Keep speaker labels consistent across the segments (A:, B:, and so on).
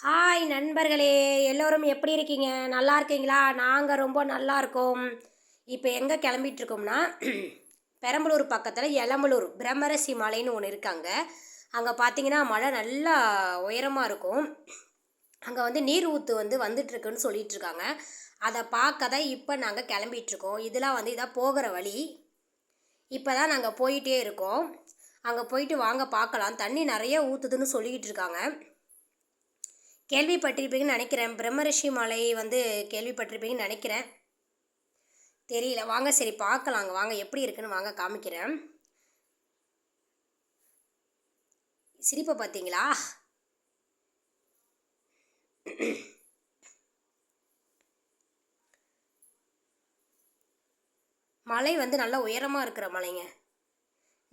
A: hi நண்பர்களே எல்லோரும் எப்படி இருக்கீங்க நல்லா இருக்கீங்களா நாங்கள் ரொம்ப நல்லா இருக்கோம் இப்போ எங்கே கிளம்பிட்டுருக்கோம்னா பெரம்பலூர் பக்கத்தில் எலம்பலூர் பிரம்மரசி மலைன்னு ஒன்று இருக்காங்க அங்கே பார்த்தீங்கன்னா மழை நல்லா உயரமாக இருக்கும் அங்கே வந்து நீர் ஊத்து வந்து வந்துட்டுருக்குன்னு இருக்காங்க அதை பார்க்க தான் இப்போ நாங்கள் கிளம்பிகிட்ருக்கோம் இதெல்லாம் வந்து இதாக போகிற வழி இப்போ தான் நாங்கள் போயிட்டே இருக்கோம் அங்கே போயிட்டு வாங்க பார்க்கலாம் தண்ணி நிறைய ஊற்றுதுன்னு சொல்லிக்கிட்டு இருக்காங்க கேள்விப்பட்டிருப்பீங்கன்னு நினைக்கிறேன் பிரம்மரிஷி மலை வந்து கேள்விப்பட்டிருப்பீங்கன்னு நினைக்கிறேன் தெரியல வாங்க சரி பார்க்கலாங்க வாங்க எப்படி இருக்குன்னு வாங்க காமிக்கிறேன் சிரிப்பை பார்த்தீங்களா மலை வந்து நல்லா உயரமாக இருக்கிற மலைங்க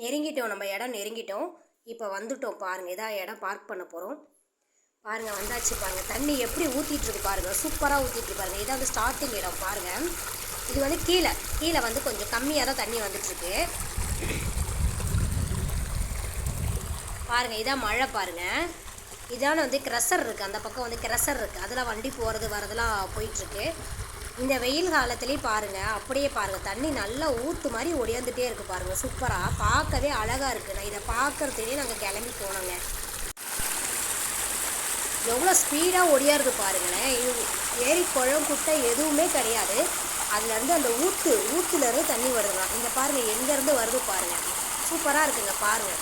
A: நெருங்கிட்டோம் நம்ம இடம் நெருங்கிட்டோம் இப்போ வந்துட்டோம் பாருங்கள் இதாக இடம் பார்க் பண்ண போகிறோம் பாருங்கள் வந்தாச்சு பாருங்கள் தண்ணி எப்படி ஊற்றிட்டுருக்கு பாருங்கள் சூப்பராக ஊற்றிட்டு பாருங்கள் இதான் வந்து ஸ்டார்டிங் இடம் பாருங்கள் இது வந்து கீழே கீழே வந்து கொஞ்சம் கம்மியாக தான் தண்ணி வந்துட்டுருக்கு பாருங்கள் இதான் மழை பாருங்க இதான வந்து க்ரெஷர் இருக்குது அந்த பக்கம் வந்து க்ரெஷர் இருக்குது அதெல்லாம் வண்டி போகிறது வரதெல்லாம் போயிட்டுருக்கு இந்த வெயில் காலத்துலேயும் பாருங்கள் அப்படியே பாருங்கள் தண்ணி நல்லா ஊற்று மாதிரி ஒடியாந்துட்டே இருக்குது பாருங்கள் சூப்பராக பார்க்கவே அழகாக இருக்குது நான் இதை பார்க்குறதுலேயே நாங்கள் கிளம்பி போனோங்க எவ்வளோ ஸ்பீடாக ஒடியாருது பாருங்களேன் இது ஏரி குளம் குட்டை எதுவுமே கிடையாது அதுலேருந்து அந்த ஊற்று ஊற்றுலேருந்து தண்ணி வருதுதான் இந்த பாருங்கள் எங்கேருந்து வருது பாருங்கள் சூப்பராக இருக்குங்க பாருங்கள்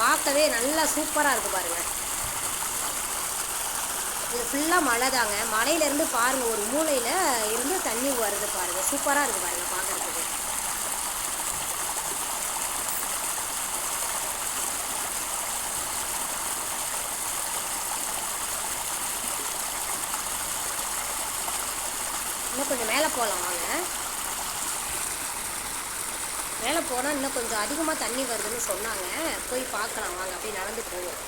A: பார்க்கவே நல்லா சூப்பராக இருக்குது பாருங்கள் இது ஃபுல்லாக மழை தாங்க மலையிலேருந்து பாருங்கள் ஒரு மூலையில் இருந்து தண்ணி வருது பாருங்கள் சூப்பராக இருக்குது பாருங்கள் கொஞ்சம் மேலே போகலாம் வாங்க மேலே போனால் இன்னும் கொஞ்சம் அதிகமாக தண்ணி வருதுன்னு சொன்னாங்க போய் பார்க்கலாம் வாங்க அப்படியே நடந்து போவோம்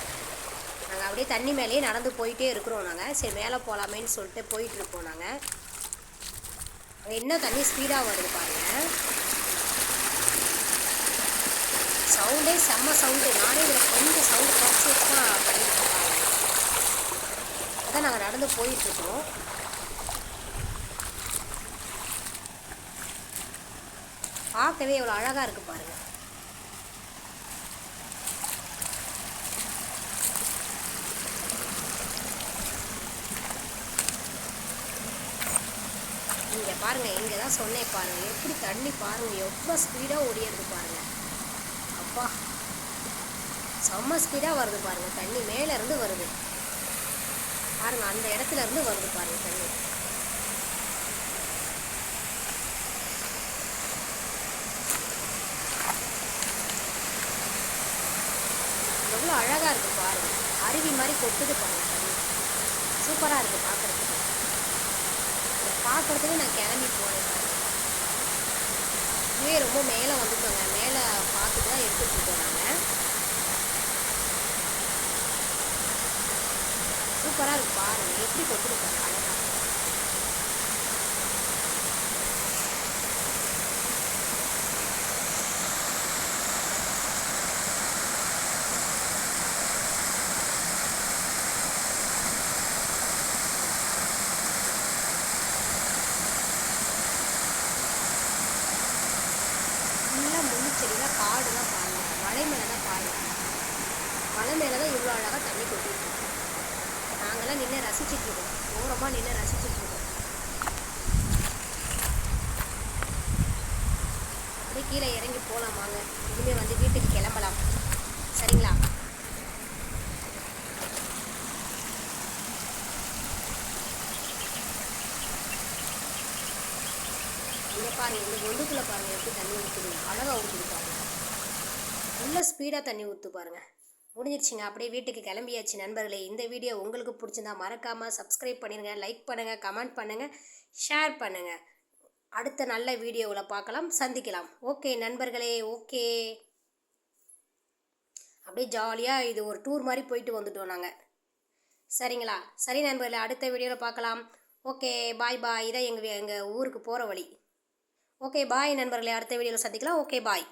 A: நாங்கள் அப்படியே தண்ணி மேலேயே நடந்து போயிட்டே இருக்கிறோம் நாங்கள் சரி மேலே போகலாமேன்னு சொல்லிட்டு போயிட்டுருப்போம் நாங்கள் என்ன தண்ணி ஸ்பீடாக வருது பாருங்கள் சவுண்டே செம்ம சவுண்டு நானே இதில் கொஞ்சம் சவுண்டு குறைச்சி தான் பண்ணிட்டு அதான் நாங்கள் நடந்து போயிட்டுருக்கோம் பார்க்கவே எவ்வளோ அழகாக இருக்குது பாருங்கள் இங்கே பாருங்கள் இங்கே தான் சொன்னேன் பாருங்கள் எப்படி தண்ணி பாருங்கள் எவ்வளோ ஸ்பீடாக ஓடியிருக்கு பாருங்கள் அப்பா செம்ம ஸ்பீடாக வருது பாருங்கள் தண்ணி மேலேருந்து வருது பாருங்கள் அந்த இடத்துல இருந்து வருது பாருங்கள் தண்ணி மாதிரி கொட்டுது பாருங்க சூப்பராக இருக்குது பார்க்குறதுக்கு பார்க்குறதுக்கு நான் கிளம்பி போனேன் இதுவே ரொம்ப மேலே வந்துட்டோங்க மேலே பார்த்துட்டு தான் எடுத்துகிட்டு நாங்கள் சூப்பராக இருக்கு பாருங்கள் எப்படி கொட்டுது பாருங்கள் காடு தான் பாருங்க மலை மேலே தான் பாயும் மலை மேலே தான் இவ்வளோ அழகாக தண்ணி கொட்டிட்டு நாங்களாம் நின்று இருக்கோம் ஓரமாக நின்று இருக்கோம் அப்படியே கீழே இறங்கி போகலாமாங்க வாங்க பாருங்கள் இந்த ஒன்றுக்குள்ளே பாருங்கள் எப்படி தண்ணி ஊற்றுது அழகாக ஊற்றி பாருங்கள் நல்லா ஸ்பீடாக தண்ணி ஊற்று பாருங்கள் முடிஞ்சிருச்சுங்க அப்படியே வீட்டுக்கு கிளம்பியாச்சு நண்பர்களே இந்த வீடியோ உங்களுக்கு பிடிச்சிருந்தா மறக்காமல் சப்ஸ்கிரைப் பண்ணிடுங்க லைக் பண்ணுங்கள் கமெண்ட் பண்ணுங்கள் ஷேர் பண்ணுங்கள் அடுத்த நல்ல வீடியோவில் பார்க்கலாம் சந்திக்கலாம் ஓகே நண்பர்களே ஓகே அப்படியே ஜாலியாக இது ஒரு டூர் மாதிரி போயிட்டு வந்துட்டோம் நாங்கள் சரிங்களா சரி நண்பர்களே அடுத்த வீடியோவில் பார்க்கலாம் ஓகே பாய் பாய் இதான் எங்கள் எங்கள் ஊருக்கு போகிற வழி ஓகே பாய் நண்பர்களே அடுத்த வீடியோவில் சந்திக்கலாம் ஓகே பாய்